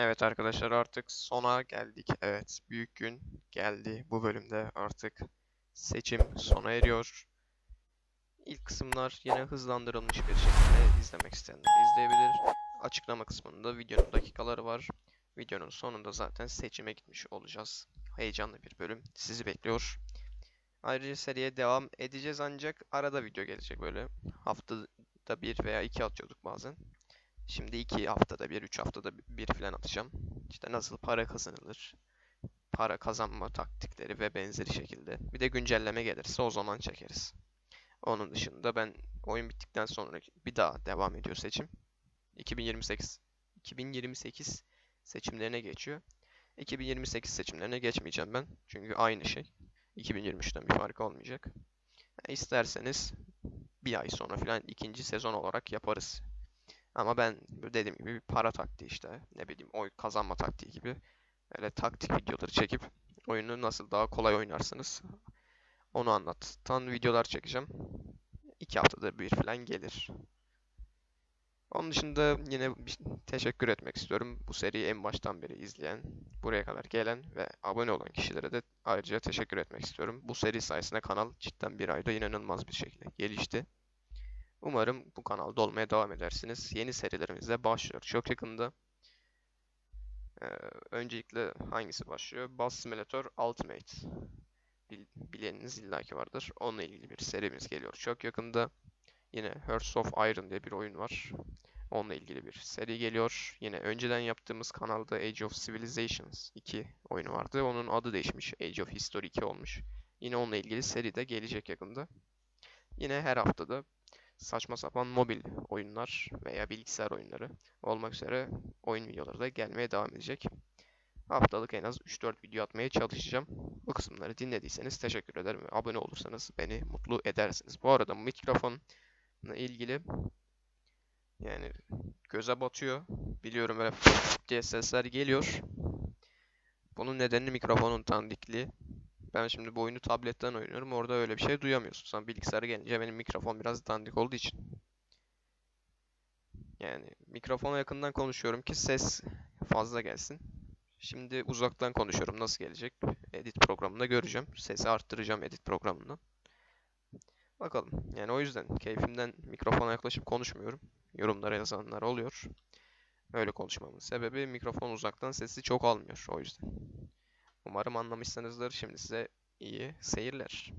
Evet arkadaşlar artık sona geldik. Evet büyük gün geldi. Bu bölümde artık seçim sona eriyor. İlk kısımlar yine hızlandırılmış bir şekilde izlemek isteyenler izleyebilir. Açıklama kısmında videonun dakikaları var. Videonun sonunda zaten seçime gitmiş olacağız. Heyecanlı bir bölüm sizi bekliyor. Ayrıca seriye devam edeceğiz ancak arada video gelecek böyle. Haftada bir veya iki atıyorduk bazen. Şimdi iki haftada bir, üç haftada bir falan atacağım. İşte nasıl para kazanılır, para kazanma taktikleri ve benzeri şekilde. Bir de güncelleme gelirse o zaman çekeriz. Onun dışında ben oyun bittikten sonra bir daha devam ediyor seçim. 2028 2028 seçimlerine geçiyor. 2028 seçimlerine geçmeyeceğim ben. Çünkü aynı şey. 2023'ten bir fark olmayacak. Yani isterseniz bir ay sonra falan ikinci sezon olarak yaparız. Ama ben dediğim gibi bir para taktiği işte ne bileyim oy kazanma taktiği gibi öyle taktik videoları çekip oyunu nasıl daha kolay oynarsınız onu anlatan videolar çekeceğim. İki haftada bir falan gelir. Onun dışında yine teşekkür etmek istiyorum. Bu seriyi en baştan beri izleyen, buraya kadar gelen ve abone olan kişilere de ayrıca teşekkür etmek istiyorum. Bu seri sayesinde kanal cidden bir ayda inanılmaz bir şekilde gelişti. Umarım bu kanalda olmaya devam edersiniz. Yeni serilerimiz de başlıyor çok yakında. Ee, öncelikle hangisi başlıyor? Bus Simulator Ultimate. Bil, bileniniz illaki vardır. Onunla ilgili bir serimiz geliyor çok yakında. Yine Hearts of Iron diye bir oyun var. Onunla ilgili bir seri geliyor. Yine önceden yaptığımız kanalda Age of Civilizations 2 oyunu vardı. Onun adı değişmiş. Age of History 2 olmuş. Yine onunla ilgili seri de gelecek yakında. Yine her haftada saçma sapan mobil oyunlar veya bilgisayar oyunları olmak üzere oyun videoları da gelmeye devam edecek. Haftalık en az 3-4 video atmaya çalışacağım. Bu kısımları dinlediyseniz teşekkür ederim. Abone olursanız beni mutlu edersiniz. Bu arada mikrofonla ilgili yani göze batıyor. Biliyorum böyle diye sesler geliyor. Bunun nedeni mikrofonun dandikliği. Ben şimdi bu oyunu tabletten oynuyorum. Orada öyle bir şey duyamıyorsun. Sen bilgisayara gelince benim mikrofon biraz dandik olduğu için. Yani mikrofona yakından konuşuyorum ki ses fazla gelsin. Şimdi uzaktan konuşuyorum. Nasıl gelecek? Edit programında göreceğim. Sesi arttıracağım edit programında. Bakalım. Yani o yüzden keyfimden mikrofona yaklaşıp konuşmuyorum. Yorumlara yazanlar oluyor. Öyle konuşmamın sebebi mikrofon uzaktan sesi çok almıyor. O yüzden. Umarım anlamışsınızdır. Şimdi size iyi seyirler.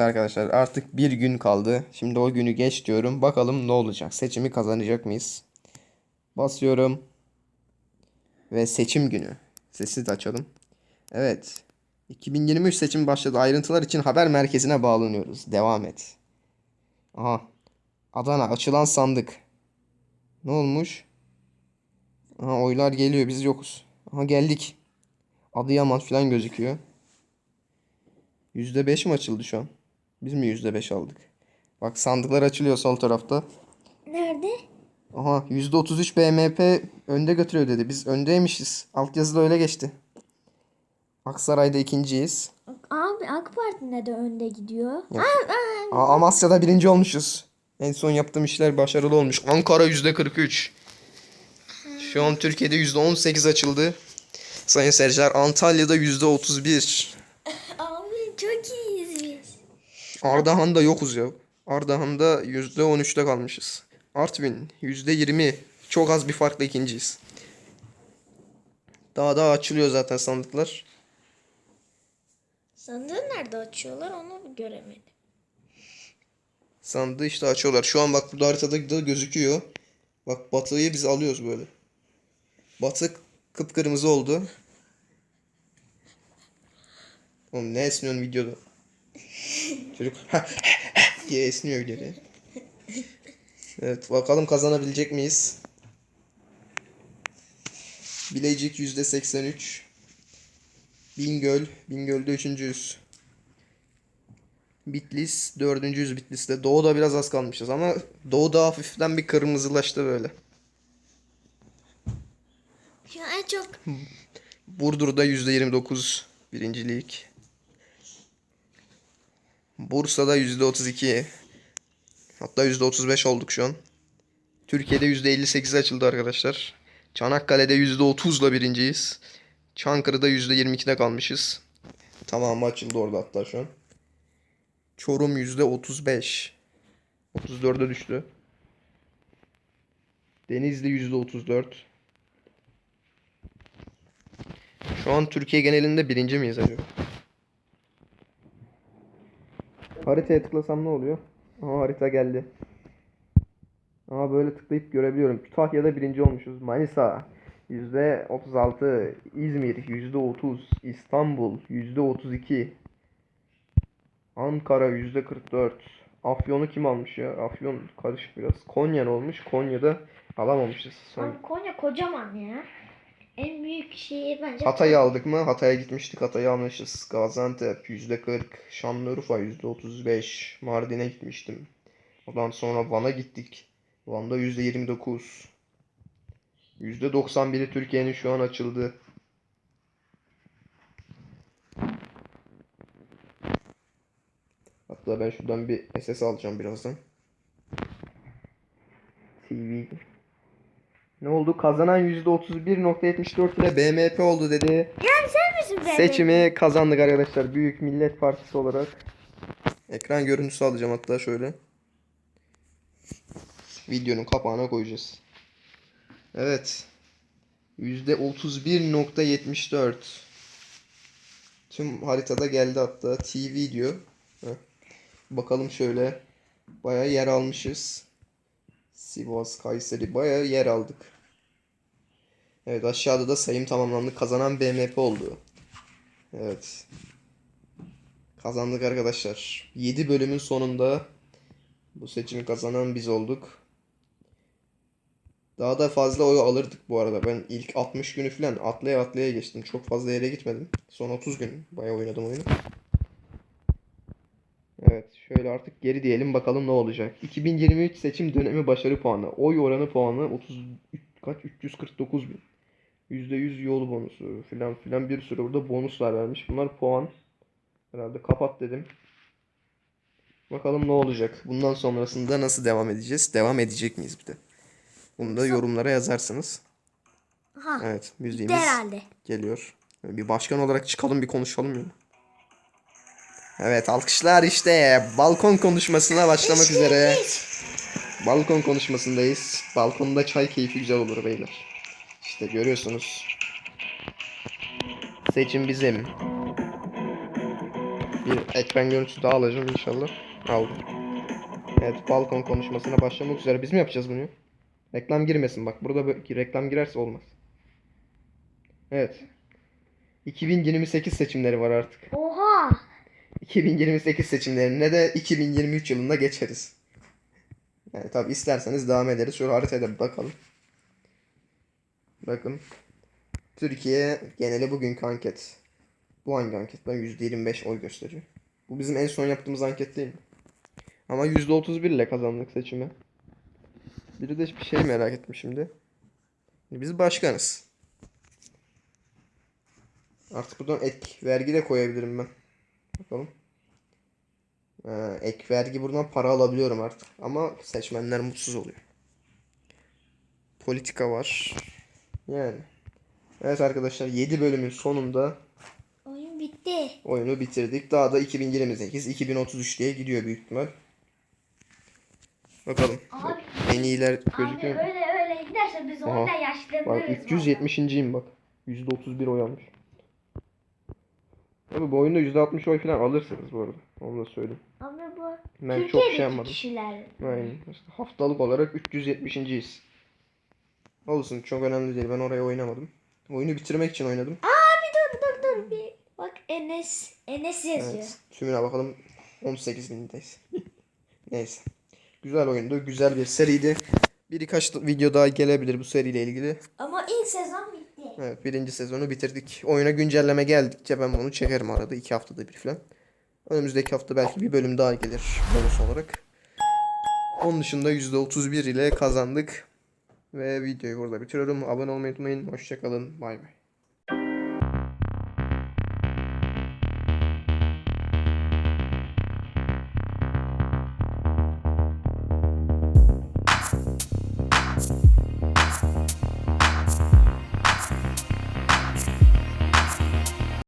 Evet arkadaşlar artık bir gün kaldı. Şimdi o günü geç diyorum. Bakalım ne olacak? Seçimi kazanacak mıyız? Basıyorum. Ve seçim günü. Sesi de açalım. Evet. 2023 seçim başladı. Ayrıntılar için haber merkezine bağlanıyoruz. Devam et. Aha. Adana açılan sandık. Ne olmuş? Aha oylar geliyor biz yokuz. Aha geldik. Adıyaman falan gözüküyor. %5 mi açıldı şu an? Biz mi %5 aldık? Bak sandıklar açılıyor sol tarafta. Nerede? Aha %33 BMP önde götürüyor dedi. Biz öndeymişiz. Altyazıda öyle geçti. Aksaray'da ikinciyiz. Abi AK Parti de önde gidiyor? Aa, Amasya'da birinci olmuşuz. En son yaptığım işler başarılı olmuş. Ankara %43. Şu an Türkiye'de %18 açıldı. Sayın seyirciler Antalya'da %31. Abi çok iyiyiz biz. Ardahan'da yokuz ya. Ardahan'da %13'te kalmışız. Artvin %20. Çok az bir farkla ikinciyiz. Daha daha açılıyor zaten sandıklar. Sandığı nerede açıyorlar onu göremedim. Sandığı işte açıyorlar. Şu an bak burada haritada da gözüküyor. Bak batıyı biz alıyoruz böyle. Batı kıpkırmızı oldu. Oğlum ne esniyorsun videoda? Çocuk diye esniyor ileri. Evet bakalım kazanabilecek miyiz? Bilecik yüzde 83. Bingöl. Bingöl'de üçüncüyüz. Bitlis dördüncüyüz Bitlis'te. Doğu'da biraz az kalmışız ama Doğu'da hafiften bir kırmızılaştı böyle. An en çok Burdur'da %29 birincilik. Bursa'da %32. Hatta %35 olduk şu an. Türkiye'de %58 açıldı arkadaşlar. Çanakkale'de %30'la birinciyiz. Çankırı'da %22'de kalmışız. Tamamı açıldı orada hatta şu an. Çorum %35. 34'e düştü. Denizli %34. Şu an Türkiye genelinde birinci miyiz acaba? Haritaya tıklasam ne oluyor? Aha harita geldi. Ama böyle tıklayıp görebiliyorum. Kütahya'da birinci olmuşuz. Manisa %36. İzmir %30. İstanbul %32. Ankara %44. Afyon'u kim almış ya? Afyon karışık biraz. Konya ne olmuş? Konya'da alamamışız. Son Abi Konya kocaman ya. En büyük şehir bence. Hatay'ı aldık mı? Hatay'a gitmiştik. Hatay'ı almışız. Gaziantep %40. Şanlıurfa %35. Mardin'e gitmiştim. Ondan sonra Van'a gittik. Van'da %29. %91'i Türkiye'nin şu an açıldı. Hatta ben şuradan bir SS alacağım birazdan. TV. Ne oldu? Kazanan %31.74 ile BMP oldu dedi. Yani sen misin be? Seçimi kazandık arkadaşlar. Büyük Millet Partisi olarak. Ekran görüntüsü alacağım hatta şöyle. Videonun kapağına koyacağız. Evet. %31.74. Tüm haritada geldi hatta. TV diyor. Heh. Bakalım şöyle. Bayağı yer almışız. Sivas, Kayseri bayağı yer aldık. Evet aşağıda da sayım tamamlandı. Kazanan BMP oldu. Evet. Kazandık arkadaşlar. 7 bölümün sonunda bu seçimi kazanan biz olduk. Daha da fazla oy alırdık bu arada. Ben ilk 60 günü falan atlaya atlaya geçtim. Çok fazla yere gitmedim. Son 30 gün bayağı oynadım oyunu. Evet, şöyle artık geri diyelim bakalım ne olacak. 2023 seçim dönemi başarı puanı. Oy oranı puanı 30 kaç 349 bin. %100 yol bonusu filan filan bir sürü burada bonuslar vermiş. Bunlar puan. Herhalde kapat dedim. Bakalım ne olacak. Bundan sonrasında nasıl devam edeceğiz? Devam edecek miyiz bir de? Bunu da yorumlara yazarsınız. Ha. Evet, müziğimiz herhalde. geliyor. Bir başkan olarak çıkalım bir konuşalım ya. Evet alkışlar işte balkon konuşmasına başlamak üzere. Balkon konuşmasındayız. Balkonda çay keyfi güzel olur beyler. İşte görüyorsunuz. Seçim bizim. Bir ekran görüntüsü daha alacağım inşallah. Aldım. Evet balkon konuşmasına başlamak üzere. Biz mi yapacağız bunu? Reklam girmesin bak. Burada reklam girerse olmaz. Evet. 2028 seçimleri var artık. Oha. 2028 seçimlerine de 2023 yılında geçeriz. Yani tabi isterseniz devam ederiz. Şöyle haritada bir bakalım. Bakın. Türkiye geneli bugünkü anket. Bu hangi anket? lan? %25 oy gösteriyor. Bu bizim en son yaptığımız anket değil mi? Ama %31 ile kazandık seçimi. Biri de bir şey merak ettim şimdi. Biz başkanız. Artık buradan ek vergi de koyabilirim ben. Bakalım. Ha, ek vergi buradan para alabiliyorum artık. Ama seçmenler mutsuz oluyor. Politika var. Yani. Evet arkadaşlar 7 bölümün sonunda Oyun bitti. oyunu bitirdik. Daha da 2028, 2033 diye gidiyor büyük ihtimal. Bakalım. Abi, En iyiler abi gözüküyor. mu? öyle öyle giderse biz Aha. orada yaşlanırız. Bak vallahi. 370.yim bak. %31 oy almış. Tabii bu oyunda %60 oy falan alırsınız bu arada. Onu da söyleyeyim. Abi bu Ben çok Türkiye'deki şey yapmadım. kişiler. Aynen. İşte haftalık olarak 370.yiz. Olsun çok önemli değil. Ben oraya oynamadım. Oyunu bitirmek için oynadım. Abi dur dur dur bir. Bak Enes Enes yazıyor. Evet. Tümüne bakalım 18 bindeyiz. Neyse. Güzel oyundu. Güzel bir seriydi. Birkaç video daha gelebilir bu seriyle ilgili. Ama ilk sezon bitti. Evet birinci sezonu bitirdik. Oyuna güncelleme geldikçe ben bunu çekerim arada. iki haftada bir falan. Önümüzdeki hafta belki bir bölüm daha gelir bonus olarak. Onun dışında %31 ile kazandık. Ve videoyu burada bitiriyorum. Abone olmayı unutmayın. Hoşçakalın. Bay bay.